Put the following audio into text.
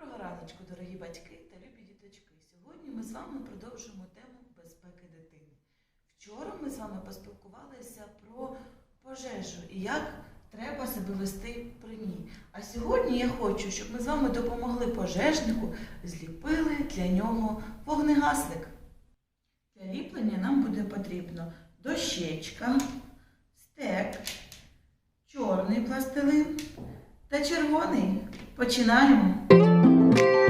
Доброго раночку, дорогі батьки та любі діточки. Сьогодні ми з вами продовжуємо тему безпеки дитини. Вчора ми з вами поспілкувалися про пожежу і як треба себе вести при ній. А сьогодні я хочу, щоб ми з вами допомогли пожежнику, зліпили для нього вогнегасник. Для ліплення нам буде потрібно дощечка, стек, чорний пластилин та червоний. Починаємо. thank you